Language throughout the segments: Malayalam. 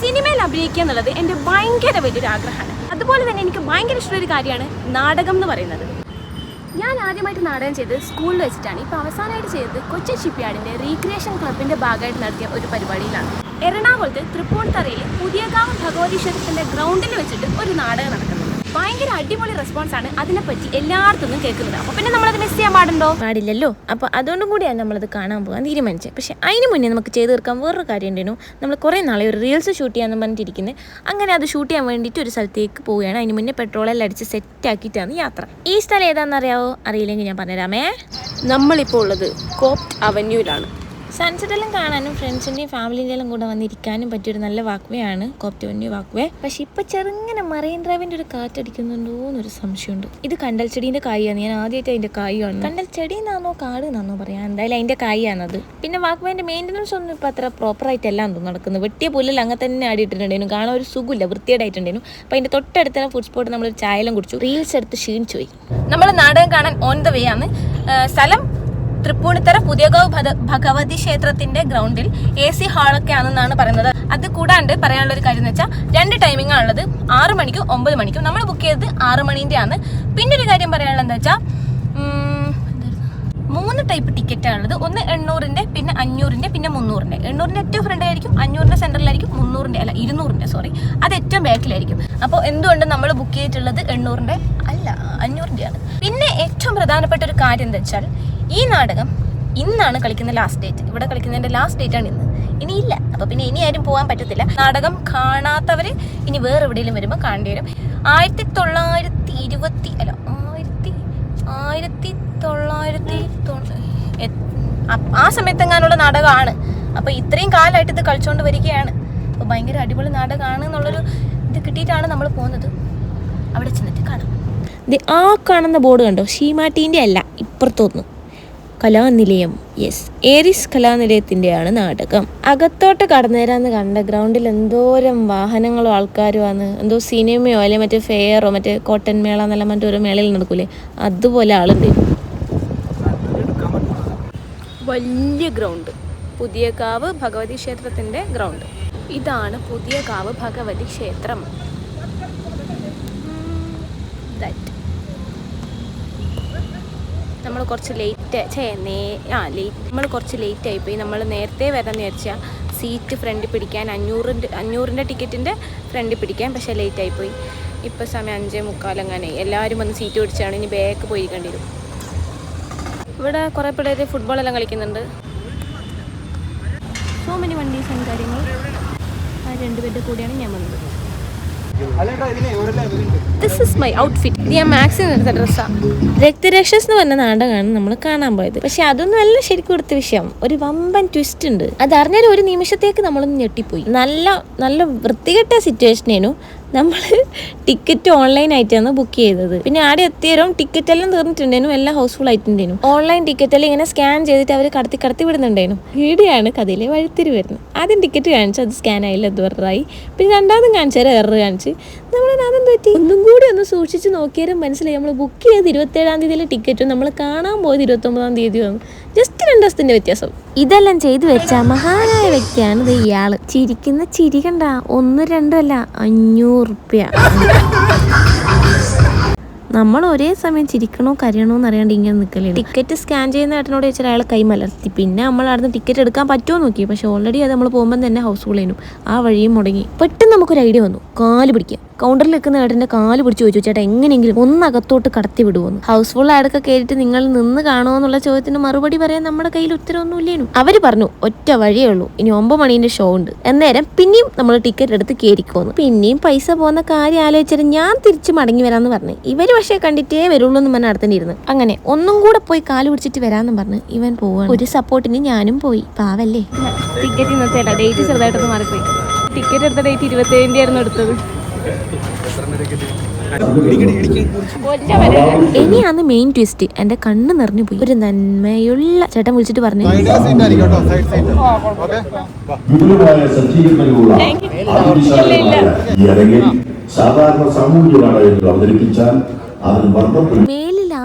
സിനിമയിൽ അഭിനയിക്കുക എന്നുള്ളത് എന്റെ ഭയങ്കര വലിയൊരു ആഗ്രഹമാണ്. അതുപോലെ തന്നെ എനിക്ക് ഭയങ്കര ഇഷ്ടമുള്ള ഒരു കാര്യമാണ് നാടകം എന്ന് പറയുന്നത്. ഞാൻ ആദ്യമായിട്ട് നാടകം ചെയ്തത് സ്കൂളിൽ വെച്ചിട്ടാണ്. ഇപ്പോൾ അവസാനമായിട്ട് ചെയ്തത് കൊച്ചിൻ ഷിപ്പ്യാർഡിന്റെ റീക്രിയേഷൻ ക്ലബിന്റെ ഭാഗമായിട്ട് നടത്തിയ ഒരു പരിപാടിയിലാണ്. എറണാകുളത്ത് തൃപ്പൂണിത്തറയിൽ പുതിയകാവ് ഭഗവതി ക്ഷേത്രത്തിന്റെ ഗ്രൗണ്ടിൽ വെച്ചിട്ട് ഒരു നാടകം നടക്കുന്നുണ്ട് ഭയങ്കര അടിപൊളി റെസ്പോൺസ് ആണ് അതിനെപ്പറ്റി എല്ലായിടത്തുനിന്നും കേൾക്കുന്നത്. അപ്പോൾ പിന്നെ നമ്മളത് മിസ് ചെയ്യാൻ പാടുണ്ടോ? പാടില്ലല്ലോ. അപ്പോൾ അതുകൊണ്ടും കൂടിയാണ് നമ്മളത് കാണാൻ പോകാൻ തീരുമാനിച്ചത്. പക്ഷേ അതിന് മുന്നേ നമുക്ക് ചെയ്ത് തീർക്കാൻ വേറൊരു കാര്യം ഉണ്ടായിരുന്നു നമ്മൾ കുറേ നാളെ ഒരു റീൽസ് ഷൂട്ട് ചെയ്യാമെന്ന് പറഞ്ഞിട്ടിരിക്കുന്നത് അങ്ങനെ അത് ഷൂട്ട് ചെയ്യാൻ വേണ്ടിട്ട് ഒരു സ്ഥലത്തേക്ക് പോവുകയാണ്. അതിന് മുന്നേ പെട്രോളെല്ലാം അടിച്ച് സെറ്റ് ആക്കിയിട്ടാണ് യാത്ര. ഈ സ്ഥലം ഏതാണെന്ന് അറിയാവോ? അറിയില്ലെങ്കിൽ ഞാൻ പറഞ്ഞുതരാമേ. നമ്മളിപ്പോൾ ഉള്ളത് കോപ്റ്റ് അവന്യൂലാണ് സൺസെറ്റ് എല്ലാം കാണാനും ഫ്രണ്ട്സിന്റെയും ഫാമിലിന്റെയും കൂടെ വന്നിരിക്കാനും പറ്റിയൊരു നല്ല വാക്വേ ആണ് കോപ്റ്റോന്യൂ വാക്വേ പക്ഷെ ഇപ്പം ചെറുങ്ങനെ മറൈൻ ഡ്രൈവിന്റെ ഒരു കാറ്റടിക്കുന്നുണ്ടോ എന്നൊരു സംശയമുണ്ട്. ഇത് കണ്ടൽ ചെടീന്റെ കായാണ് ഞാൻ ആദ്യമായിട്ട് അതിന്റെ കായാണ് കണ്ടൽ ചെടി എന്നാണോ കാട് എന്നാണോ പറയാം. എന്തായാലും അതിന്റെ കായാണത് പിന്നെ വാക്വേന്റെ മെയിന്റനൻസ് ഒന്നും ഇപ്പം അത്ര പ്രോപ്പറായിട്ടല്ല തോന്നുന്നു നടക്കുന്നത്. വെട്ടിയ പുല്ലിൽ അങ്ങനെ തന്നെ ആടിയിട്ടുണ്ടായിരുന്നു കാണാൻ ഒരു സുഖമില്ല വൃത്തിയായിട്ടുണ്ടായിരുന്നു അപ്പം അതിന്റെ തൊട്ടടുത്തുള്ള ഫുഡ് സ്പോട്ട് നമ്മളൊരു ചായലും കുടിച്ചു. റീൽസ് എടുത്ത് ക്ഷീണിച്ചു പോയി. നമ്മൾ നാടകം കാണാൻ ഓൺ ദ വേ ആണ്. സ്ഥലം തൃപ്പൂണിത്തറ പുതിയകാവ് ഭഗവതി ക്ഷേത്രത്തിന്റെ ഗ്രൗണ്ടിൽ എ സി ഹാളൊക്കെ ആണെന്നാണ് പറയുന്നത്. അത് കൂടാണ്ട് പറയാനുള്ള ഒരു കാര്യം എന്ന് വെച്ചാൽ രണ്ട് ടൈമിംഗ് ആണുള്ളത്. ആറ് മണിക്കും ഒമ്പത് മണിക്കും. നമ്മൾ ബുക്ക് ചെയ്തത് ആറ് മണീന്റെ ആണ്. പിന്നെ ഒരു കാര്യം പറയാനുള്ളത് എന്താ വെച്ചാൽ മൂന്ന് ടൈപ്പ് ടിക്കറ്റ് ആണുള്ളത്. ഒന്ന് എണ്ണൂറിന്റെ പിന്നെ അഞ്ഞൂറിന്റെ പിന്നെ മുന്നൂറിന്റെ. എണ്ണൂറിന്റെ ഏറ്റവും ഫ്രണ്ട് ആയിരിക്കും അഞ്ഞൂറിന്റെ സെന്ററിലായിരിക്കും മുന്നൂറിന്റെ അല്ല ഇരുന്നൂറിന്റെ സോറി അത് ഏറ്റവും ബാക്കിലായിരിക്കും അപ്പോൾ എന്തുകൊണ്ട് നമ്മൾ ബുക്ക് ചെയ്തിട്ടുള്ളത് എണ്ണൂറിന്റെ? അല്ല അഞ്ഞൂറിന്റെ ആണ്. പിന്നെ ഏറ്റവും പ്രധാനപ്പെട്ട ഒരു കാര്യം എന്താ വെച്ചാൽ ഈ നാടകം ഇന്നാണ് കളിക്കുന്ന ലാസ്റ്റ് ഡേറ്റ് ഇവിടെ കളിക്കുന്നതിന്റെ ലാസ്റ്റ് ഡേറ്റ് ആണ് ഇന്ന്. ഇനി ഇല്ല അപ്പൊ പിന്നെ ഇനി ആരും പോകാൻ പറ്റത്തില്ല. നാടകം കാണാത്തവര് ഇനി വേറെ എവിടെയെങ്കിലും വരുമ്പോൾ കാണേണ്ടി വരും. ആയിരത്തി തൊള്ളായിരത്തി ഇരുപത്തി അല്ല ആയിരത്തി ആയിരത്തി തൊള്ളായിരത്തി ആ സമയത്തെങ്ങാനുള്ള നാടകമാണ്. അപ്പോൾ ഇത്രയും കാലമായിട്ട് ഇത് കളിച്ചുകൊണ്ട് വരികയാണ്. അപ്പോൾ ഭയങ്കര അടിപൊളി നാടകമാണ് എന്നുള്ളൊരു ഇത് കിട്ടിയിട്ടാണ് നമ്മൾ പോകുന്നത്. അവിടെ ചെന്നിട്ട് കാണാം. ആ കാണുന്ന ബോർഡ് കണ്ടോ? ഷീമാട്ടീന്റെ അല്ല ഇപ്പുറത്തൊന്ന് കലാനിലയം യെസ് ഏരിസ് കലാനിലയത്തിന്റെയാണ് നാടകം. അകത്തോട്ട് കടന്നേരാന്ന് കണ്ട ഗ്രൗണ്ടിൽ എന്തോരം വാഹനങ്ങളോ ആൾക്കാരും ആണ് എന്തോ സിനിമയോ അല്ലെങ്കിൽ മറ്റേ ഫെയറോ മറ്റേ കോട്ടൺ മേള എന്നെല്ലാം മറ്റേ ഒരു മേളയിൽ നടക്കൂലേ? അതുപോലെ ആളുണ്ട്. വലിയ ഗ്രൗണ്ട് പുതിയ കാവ് ഭഗവതി ക്ഷേത്രത്തിന്റെ ഗ്രൗണ്ട് ഇതാണ് പുതിയ കാവ് ഭഗവതി ക്ഷേത്രം. നമ്മൾ കുറച്ച് ലേറ്റ് ചേ നേ ആ ലേറ്റ് നമ്മൾ കുറച്ച് ലേറ്റ് ആയിപ്പോയി നമ്മൾ നേരത്തെ വരാമെന്ന് വിചാരിച്ചാൽ സീറ്റ് ഫ്രണ്ട് പിടിക്കാൻ അഞ്ഞൂറിന്റെ അഞ്ഞൂറിന്റെ ടിക്കറ്റിന്റെ ഫ്രണ്ട് പിടിക്കാൻ പക്ഷേ ലേറ്റ് ആയിപ്പോയി ഇപ്പോൾ സമയം അഞ്ചേ മുക്കാലങ്ങനെ എല്ലാവരും വന്ന് സീറ്റ് പിടിച്ചാണ്. ഇനി ബാക്ക് പോയിരിക്കേണ്ടി കണ്ടി വരും. ഇവിടെ കുറേ പിള്ളേർ ഫുട്ബോളെല്ലാം കളിക്കുന്നുണ്ട്. സോ മെനി വണ്ടീസ് ആൻഡ് കാര്യങ്ങൾ ആ രണ്ടുപേരുടെ കൂടെയാണ് ഞാൻ വന്നത്. ദിസ് ഇസ് മൈ ഔട്ട്ഫിറ്റ് ഇത് ഞാൻ മാക്സിമം എടുത്ത ഡ്രസ്സാണ് രക്തരക്ഷസ് എന്ന് പറഞ്ഞ നാടകമാണ് നമ്മൾ കാണാൻ പോയത്. പക്ഷെ അതൊന്നും അല്ല ശരിക്കും കൊടുത്ത വിഷയം. ഒരു വമ്പൻ ട്വിസ്റ്റ് ഉണ്ട്. അത് അറിഞ്ഞാൽ ഒരു നിമിഷത്തേക്ക് നമ്മളൊന്ന് ഞെട്ടിപ്പോയി. നല്ല നല്ല വൃത്തികെട്ട സിറ്റുവേഷനേനു നമ്മൾ ടിക്കറ്റ് ഓൺലൈൻ ആയിട്ടാണ് ബുക്ക് ചെയ്തത്. പിന്നെ ആടെ എത്തിയരും ടിക്കറ്റ് എല്ലാം തീർന്നിട്ടുണ്ടായിരുന്നു എല്ലാം ഹൗസ്ഫുൾ ആയിട്ടുണ്ടായിരുന്നു. ഓൺലൈൻ ടിക്കറ്റ് എല്ലാം ഇങ്ങനെ സ്കാൻ ചെയ്തിട്ട് അവർ കടത്തി കടത്തി വിടുന്നുണ്ടായിരുന്നു. വീടിയാണ് കഥയിലെ വഴിത്തിരി വരുന്നത്. ആദ്യം ടിക്കറ്റ് കാണിച്ചു അത് സ്കാൻ ആയില്ല അത് വെറുതായി പിന്നെ രണ്ടാമതും കാണിച്ചാൽ എറർ കാണിച്ച്. നമ്മൾ അതെന്ത് പറ്റി? ഒന്നും കൂടി ഒന്ന് സൂക്ഷിച്ച് നോക്കിയാലും മനസ്സിലായി. നമ്മൾ ബുക്ക് ചെയ്ത് ഇരുപത്തേഴാം തീയതിയിലെ ടിക്കറ്റും നമ്മൾ കാണാൻ പോയത് ഇരുപത്തൊമ്പതാം തീയതിയാണ് ജസ്റ്റ് രണ്ട് ദിവസത്തിന്റെ വ്യത്യാസം. ഇതെല്ലാം ചെയ്തു വെച്ച മഹാനായ വ്യക്തിയാണ് ഇത് ഇയാൾ. ചിരിക്കുന്ന ചിരി കണ്ട ഒന്ന് രണ്ടല്ല അഞ്ഞൂറ് റുപ്യ നമ്മൾ ഒരേ സമയം ചിരിക്കണോ കരയണോ എന്നറിയാണ്ട് ഇങ്ങനെ നിൽക്കലേ ടിക്കറ്റ് സ്കാൻ ചെയ്യുന്ന ഏട്ടനോട് ചോദിച്ചാൽ അയാൾ കൈ മലർത്തി. പിന്നെ നമ്മൾ അവിടുന്ന് ടിക്കറ്റ് എടുക്കാൻ പറ്റുമോ നോക്കി. പക്ഷെ ഓൾറെഡി അത് നമ്മൾ പോകുമ്പോൾ തന്നെ ഹൗസ്ഫുൾ ആയിരുന്നു ആ വഴിയും മുടങ്ങി. പെട്ടെന്ന് നമുക്കൊരു ഐഡിയ വന്നു. കാൽ പിടിക്കുക കൗണ്ടറിൽ നിൽക്കുന്ന ഏട്ടന്റെ കാൽ പിടിച്ച് ചോദിച്ചു ചേട്ടാ എങ്ങനെയെങ്കിലും ഒന്നകത്തോട്ട് കടത്തി വിടുമെന്ന് ഹൗസ്ഫുൾ ആയിട്ടൊക്കെ കയറിയിട്ട് നിങ്ങൾ നിന്ന് കാണുമോ എന്നുള്ള ചോദ്യത്തിന് മറുപടി പറയാൻ നമ്മുടെ കയ്യിൽ ഉത്തരവൊന്നും ഇല്ലേനു അവർ പറഞ്ഞു ഒറ്റ വഴിയേ ഉള്ളൂ ഇനി ഒമ്പത് മണീന്റെ ഷോ ഉണ്ട്. അന്നേരം പിന്നെയും നമ്മൾ ടിക്കറ്റ് എടുത്ത് കയറിക്കോന്നു പിന്നെയും പൈസ പോകുന്ന കാര്യം ആലോചിച്ചിട്ട് ഞാൻ തിരിച്ച് മടങ്ങി വരാമെന്ന് പറഞ്ഞു. ഇവർ പക്ഷേ കണ്ടിട്ടേ വരുള്ളൂ എന്ന് പറഞ്ഞ് നടത്തേണ്ടിയിരുന്നു. അങ്ങനെ ഒന്നും കൂടെ പോയി കാൽ പിടിച്ചിട്ട് വരാമെന്ന് പറഞ്ഞ് ഇവൻ പോവാണ്. ഒരു സപ്പോർട്ടിന് ഞാനും പോയി. പാവല്ലേ? ടിക്കറ്റ് ഇന്നത്തെ ഡേറ്റ് ചെറുതായിട്ടൊന്ന് മാറിപ്പോയി. ടിക്കറ്റ് എടുത്ത ഡേറ്റ് ഇരുപത്തേഴിന്റെ ആയിരുന്നു എടുത്തത്. ഇനിയാണ് മെയിൻ ട്വിസ്റ്റ് എന്റെ കണ്ണ് നിറഞ്ഞു പോയി. ഒരു നന്മയുള്ള ചേട്ടൻ വിളിച്ചിട്ട് പറഞ്ഞു. സാധാരണ സാമൂഹ്യ അവതരിപ്പിച്ചാൽ അതിന്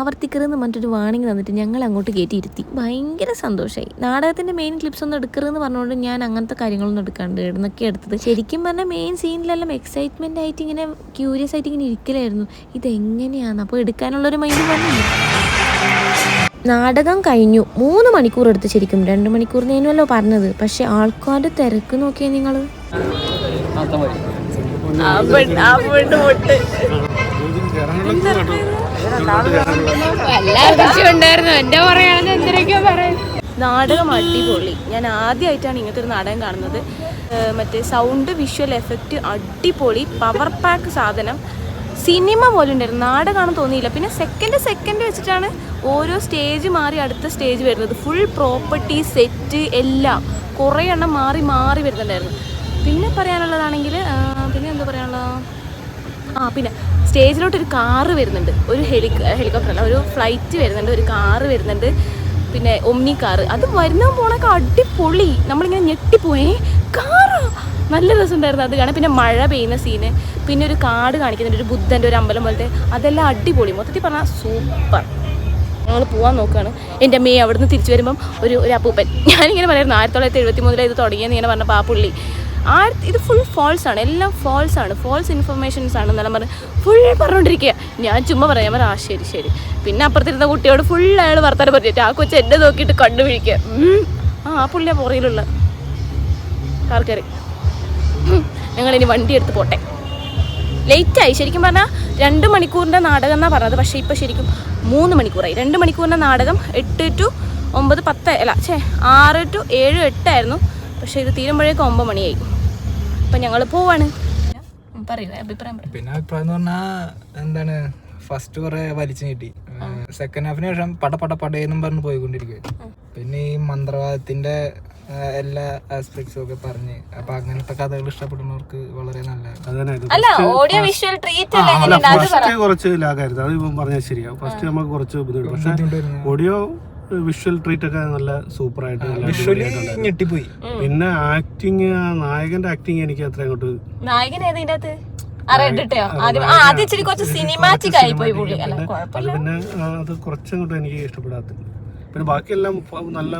ആവർത്തിക്കരുതെന്ന് പറഞ്ഞിട്ടൊരു വാണിംഗ് തന്നിട്ട് ഞങ്ങൾ അങ്ങോട്ട് കയറ്റിയിരുത്തി ഭയങ്കര സന്തോഷമായി നാടകത്തിന്റെ മെയിൻ ക്ലിപ്സ് ഒന്നും എടുക്കരുതെന്ന് പറഞ്ഞുകൊണ്ട് ഞാൻ അങ്ങനത്തെ കാര്യങ്ങളൊന്നും എടുക്കാണ്ട് ഇടുന്നൊക്കെ എടുത്തത്. ശരിക്കും പറഞ്ഞാൽ മെയിൻ സീനിലെല്ലാം എക്സൈറ്റ്മെന്റ് ആയിട്ട് ഇങ്ങനെ ക്യൂരിയസ് ആയിട്ട് ഇങ്ങനെ ഇരിക്കലായിരുന്നു. ഇതെങ്ങനെയാണ് അപ്പോൾ എടുക്കാനുള്ളൊരു മൈൻഡ് വന്നില്ല. നാടകം കഴിഞ്ഞു. മൂന്ന് മണിക്കൂർ എടുത്ത് ശരിക്കും. രണ്ട് മണിക്കൂർ നേനുമല്ലോ പറഞ്ഞത്. പക്ഷെ ആൾക്കാരുടെ തിരക്ക് നോക്കിയാൽ നിങ്ങൾ ഉണ്ടായിരുന്നു നാടകം അടിപൊളി. ഞാൻ ആദ്യമായിട്ടാണ് ഇങ്ങനത്തെ ഒരു നാടകം കാണുന്നത്. മറ്റേ സൗണ്ട് വിഷ്വൽ എഫക്റ്റ് അടിപൊളി. പവർ പാക്ക് സാധനം. സിനിമ പോലെ ഉണ്ടായിരുന്നു. നാടകമാണെന്ന് തോന്നിയില്ല. പിന്നെ സെക്കൻഡ് സെക്കൻഡ് വെച്ചിട്ടാണ് ഓരോ സ്റ്റേജ് മാറി അടുത്ത സ്റ്റേജ് വരുന്നത്. ഫുൾ പ്രോപ്പർട്ടി സെറ്റ് എല്ലാം. കുറേ എണ്ണം മാറി മാറി വരുന്നുണ്ടായിരുന്നു. പിന്നെ പറയാനുള്ളതാണെങ്കിൽ പിന്നെ എന്താ പറയാനുള്ളത്? ആ പിന്നെ സ്റ്റേജിലോട്ട് ഒരു കാറ് വരുന്നുണ്ട്. ഒരു ഹെലി ഹെലികോപ്റ്റർ അല്ല ഒരു ഫ്ലൈറ്റ് വരുന്നുണ്ട് ഒരു കാറ് വരുന്നുണ്ട്. പിന്നെ ഒമ്നി കാറ് അത് വരുന്ന പോണൊക്കെ അടിപൊളി. നമ്മളിങ്ങനെ ഞെട്ടിപ്പോയേ. കാറ്? നല്ല രസമുണ്ടായിരുന്നു അത് കാണാൻ. പിന്നെ മഴ പെയ്യുന്ന സീന് പിന്നെ ഒരു കാട് കാണിക്കുന്നുണ്ട് ഒരു ബുദ്ധന്റെ ഒരു അമ്പലം പോലത്തെ. അതെല്ലാം അടിപൊളി. മൊത്തത്തിൽ പറഞ്ഞാൽ സൂപ്പർ. ഞങ്ങൾ പോകാൻ നോക്കുകയാണ് എന്റെ അമ്മയെ അവിടുന്ന് തിരിച്ചു വരുമ്പം ഒരു ഒരു അപ്പൂപ്പൻ. ഞാനിങ്ങനെ പറയുന്നു ആയിരത്തി തൊള്ളായിരത്തി എഴുപത്തി മൂന്നിലെ ഇത് തുടങ്ങിയെന്ന് ഇങ്ങനെ പറഞ്ഞപ്പോൾ പാപ്പുള്ളി പുള്ളി. ആ ഇത് ഫുൾ ഫോൾസ് ആണ്. എല്ലാം ഫോൾസ് ആണ്. ഫോൾസ് ഇൻഫർമേഷൻസ് ആണ് എന്നെല്ലാം പറഞ്ഞ് ഫുൾ പറഞ്ഞുകൊണ്ടിരിക്കുക ഞാൻ ചുമ്മാ പറയാം പറയാം ആ ശരി ശരി. പിന്നെ അപ്പുറത്തിരുന്ന കുട്ടിയോട് ഫുൾ അയാൾ വർത്താനം പറഞ്ഞിട്ട് ആ കൊച്ചു എന്നെ നോക്കിയിട്ട് കണ്ടുപിടിക്കുക ആ പുള്ളിയാ പുറയിലുള്ള കാർക്കറി ഞങ്ങളിനി വണ്ടി എടുത്ത് പോട്ടെ. ലേറ്റായി ശരിക്കും പറഞ്ഞാൽ രണ്ട് മണിക്കൂറിന്റെ നാടകം എന്നാണ് പറഞ്ഞത്. പക്ഷേ ഇപ്പോൾ ശരിക്കും മൂന്ന് മണിക്കൂറായി. രണ്ട് മണിക്കൂറിന്റെ നാടകം എട്ട് ടു ഒമ്പത് പത്ത് അല്ല ഛേ ആറ് ടു ഏഴ് എട്ടായിരുന്നു പക്ഷേ ഇത് തീരുമ്പോഴേക്കും ഒമ്പത് മണിയായി. അപ്പം ഞങ്ങൾ പോവാണ്. പറയൂ അഭിപ്രായം പറയൂ. പിന്നെ അഭിപ്രായം എന്ന് പറഞ്ഞാൽ എന്താണ് ഫസ്റ്റ് കുറെ വലിച്ചു കിട്ടി സെക്കൻഡ് ഹാഫിന് ശേഷം പട പട പടയെന്നും പറഞ്ഞ് പോയിക്കൊണ്ടിരിക്കുക പിന്നെ ഈ മന്ത്രവാദത്തിന്റെ എല്ലാ ആസ്പെക്ട്സും ഒക്കെ പറഞ്ഞ്. അപ്പൊ അങ്ങനത്തെ കഥകൾ ഇഷ്ടപ്പെടുന്നവർക്ക് വളരെ നല്ല ഫസ്റ്റ് കുറച്ച് ലാഗായിരുന്നു. അത് ഇപ്പം പറഞ്ഞാൽ ശരിയാ. ഫസ്റ്റ് നമുക്ക് കുറച്ച് ബുദ്ധിമുട്ട് പക്ഷെ ഓഡിയോ വിഷ്വൽ ട്രീറ്റ് ഒക്കെ നല്ല സൂപ്പർ ആയിട്ട് വിഷ്വലി. ഞെട്ടിപ്പോയി. പിന്നെ ആക്ടിങ് നായകന്റെ ആക്ടിങ് എനിക്ക് അത്ര അങ്ങോട്ട് നായകൻ അകത്ത്? കുറച്ച് സിനിമാറ്റിക് ആയി പോയി പിന്നെ അത് കുറച്ചങ്ങോട്ട് എനിക്ക് ഇഷ്ടപ്പെടാത്ത. പിന്നെ ബാക്കിയെല്ലാം നല്ല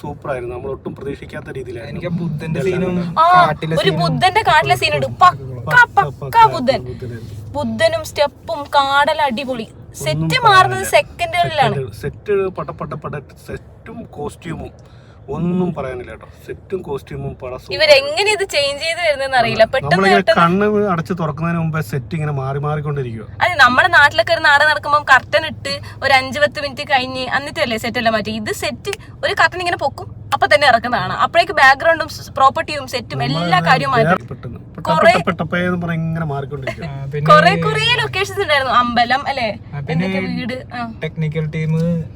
സൂപ്പർ ആയിരുന്നു നമ്മൾ ഒട്ടും പ്രതീക്ഷിക്കാത്ത രീതിയിലായിരുന്നു. എനിക്ക് ബുദ്ധന്റെ സീനും ആ കാട്ടിലെ ഒരു ബുദ്ധന്റെ കാട്ടിലെ സീൻ ഉണ്ട്. പക്ക പക്ക ബുദ്ധൻ. ബുദ്ധനും സ്റ്റെപ്പും കാടൽ അടിപൊളി. സെറ്റ് മാറുന്നത് സെക്കൻഡുകളിലാണ് സെറ്റ് പട്ട പട്ട പട സെറ്റും കോസ്റ്റ്യൂമും ഒന്നും പറയാനില്ല കേട്ടോ. സെറ്റും കോസ്റ്റ്യൂമും പട ഇവരെങ്ങനെ ഇത് ചേഞ്ച് ചെയ്ത് വരുന്നതെന്ന് അറിയില്ല. പെട്ടെന്ന് കണ്ണ് അടച്ച് തുറക്കുന്നതിന് മുമ്പേ സെറ്റ് ഇങ്ങനെ മാറി മാറിക്കൊണ്ടിരിക്കുക അതെ നമ്മുടെ നാട്ടിലൊക്കെ ഒരു നാട് നടക്കുമ്പോൾ കർട്ടൻ ഇട്ട് ഒരു അഞ്ചു പത്ത് മിനിറ്റ് കഴിഞ്ഞ് എന്നിട്ടല്ലേ സെറ്റ് എല്ലാം മാറ്റി ഇത് സെറ്റ് ഒരു കർട്ടൻ ഇങ്ങനെ പൊക്കും അപ്പൊ തന്നെ ഇറക്കുന്നതാണ്. അപ്പോഴേക്ക് ബാക്ക്ഗ്രൗണ്ടും പ്രോപ്പർട്ടിയും സെറ്റും എല്ലാ കാര്യവും മാറ്റി പെട്ടെന്ന് കുറേ- കൊറേ ലൊക്കേഷൻസ് ഉണ്ടായിരുന്നു. അമ്പലം അല്ലെ? പിന്നെ വീട്? ടെക്നിക്കൽ ടീം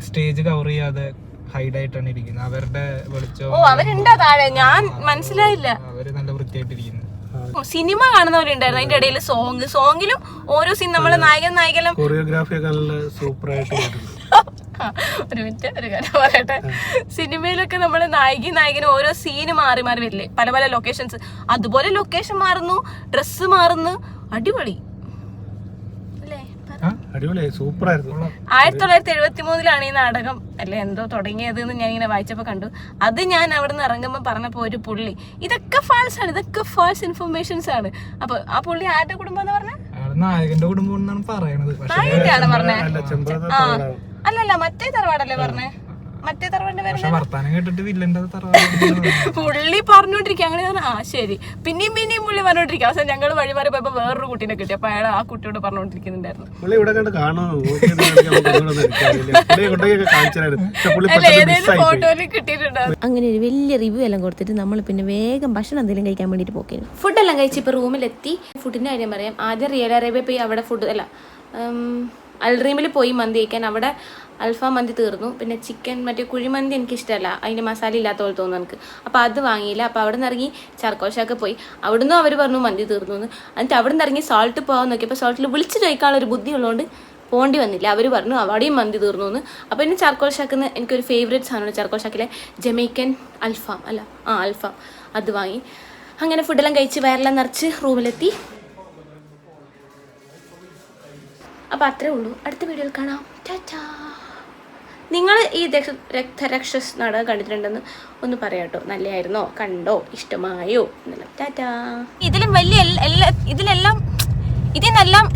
സ്റ്റേജ് കവർ ചെയ്യാതെ ഹൈഡ് ആയിട്ടാണ് ഇരിക്കുന്നത്. അവരുടെ വെളിച്ചം ഓ അവരുണ്ടാ താഴെ. ഞാൻ മനസ്സിലായില്ല. അവർ നല്ല വൃത്തിയായിട്ടിരിക്കുന്നു. സിനിമ കാണുന്നവരുണ്ടായിരുന്നു. അതിന്റെ ഇടയിൽ സോങ് സോങ്ങിലും ഓരോ സിനിമ നമ്മളെ നായകൻ നായകനും. കൊറിയോഗ്രാഫി ഒക്കെ നല്ല സൂപ്പർ ആയിട്ട് ഒരു മിനിറ്റ് ഒരു കാര്യം പറയട്ടെ. സിനിമയിലൊക്കെ നമ്മൾ നായികി നായകന് ഓരോ സീന് മാറി മാറി വരില്ലേ? പല പല ലൊക്കേഷൻസ് അതുപോലെ ലൊക്കേഷൻ മാറുന്നു ഡ്രസ്സ് മാറുന്നു. അടിപൊളി. ആയിരത്തി തൊള്ളായിരത്തി എഴുപത്തി മൂന്നിലാണ് ഈ നാടകം. അല്ലെ എന്തോ തുടങ്ങിയത് എന്ന് ഞാൻ ഇങ്ങനെ വായിച്ചപ്പോൾ കണ്ടു. അത് ഞാൻ അവിടെ നിന്ന് ഇറങ്ങുമ്പോൾ പറഞ്ഞപ്പോൾ ഒരു പുള്ളി ഇതൊക്കെ ഫാൾസ് ആണ് ഇതൊക്കെ ഫാൾസ് ഇൻഫർമേഷൻസ് ആണ്. അപ്പൊ ആ പുള്ളി ആരുടെ കുടുംബം എന്ന് പറഞ്ഞ? അയാൾ നായകന്റെ കുടുംബം എന്നാണ് പറയണത്. അല്ലല്ല മറ്റേ തറവാടല്ലേ പറഞ്ഞേ? മറ്റേ തറവാടിന്റെ പേര് വർത്താനം കേട്ടിട്ട് വില്ലന്റെ തറവാട് പുള്ളി പറഞ്ഞോണ്ടിരിക്കുക അങ്ങനെ ഞാൻ ആ ശരി. പിന്നെയും പിന്നെയും പുള്ളി പറഞ്ഞോണ്ടിരിക്കുക അവസാനം ഞങ്ങൾ വഴി മാറി പോയപ്പോ വേറൊരു കുട്ടീനെ കിട്ടി. അപ്പൊ അയാൾ ആ കുട്ടിയോട് പറഞ്ഞോണ്ടിരിക്കുന്നുണ്ടായിരുന്നു. അങ്ങനെ ഒരു വലിയ റിവ്യൂ എല്ലാം കൊടുത്തിട്ട് നമ്മൾ പിന്നെ വേഗം ഭക്ഷണം എന്തെങ്കിലും കഴിക്കാൻ വേണ്ടിട്ട് പോക്കിയിരുന്നു ഫുഡെല്ലാം കഴിച്ച് ഇപ്പൊ റൂമിലെത്തി ഫുഡിന്റെ കാര്യം പറയാം. ആദ്യം റിയൽ അറേബ്യ പോയി അവിടെ ഫുഡ് അല്ല അൽറീമിൽ പോയി മന്തി കഴിക്കാൻ. അവിടെ അൽഫാം മന്തി തീർന്നു. പിന്നെ ചിക്കൻ മറ്റേ കുഴിമന്തി എനിക്കിഷ്ടമല്ല അതിന്റെ മസാല ഇല്ലാത്ത പോലെ തോന്നുന്നു എനിക്ക്. അപ്പോൾ അത് വാങ്ങിയില്ല. അപ്പോൾ അവിടെ നിന്ന് ഇറങ്ങി ചാർക്കോൾ ഷാക്ക് പോയി. അവിടുന്ന് അവർ പറഞ്ഞു മന്തി തീർന്നു എന്ന് എന്നിട്ട് അവിടെ നിന്ന് ഇറങ്ങി സോൾട്ട് പോകാൻ നോക്കിയപ്പോൾ സോൾട്ടിൽ വിളിച്ച് ചോദിക്കാനുള്ള ഒരു ബുദ്ധി ഉള്ളതുകൊണ്ട് പോണ്ടി വന്നില്ല. അവർ പറഞ്ഞു അവിടെയും മന്തി തീർന്നു എന്ന് അപ്പോൾ ഇനി ചാർക്കോൾ ഷാക്കിൽ നിന്ന് എനിക്കൊരു ഫേവറേറ്റ് സാധനമാണ് ചാർക്കോൾ ഷാക്കിലെ ജമൈക്കൻ അൽഫാം. അല്ല ആ അൽഫാം. അത് വാങ്ങി. അങ്ങനെ ഫുഡെല്ലാം കഴിച്ച് വയറെല്ലാം നിറച്ച് റൂമിലെത്തി അപ്പോൾ അത്രേ ഉള്ളൂ. അടുത്ത വീഡിയോയിൽ കാണാം. ടാറ്റാ നിങ്ങൾ ഈ രക്തരക്ഷസ് നാടകം കണ്ടിട്ടുണ്ടെന്ന് ഒന്ന് പറയാട്ടോ നല്ലയായിരുന്നോ? കണ്ടോ? ഇഷ്ടമായോ? എന്നെല്ലാം ടാറ്റാ ഇതിലും വലിയ ഇതിലെല്ലാം ഇതിനെല്ലാം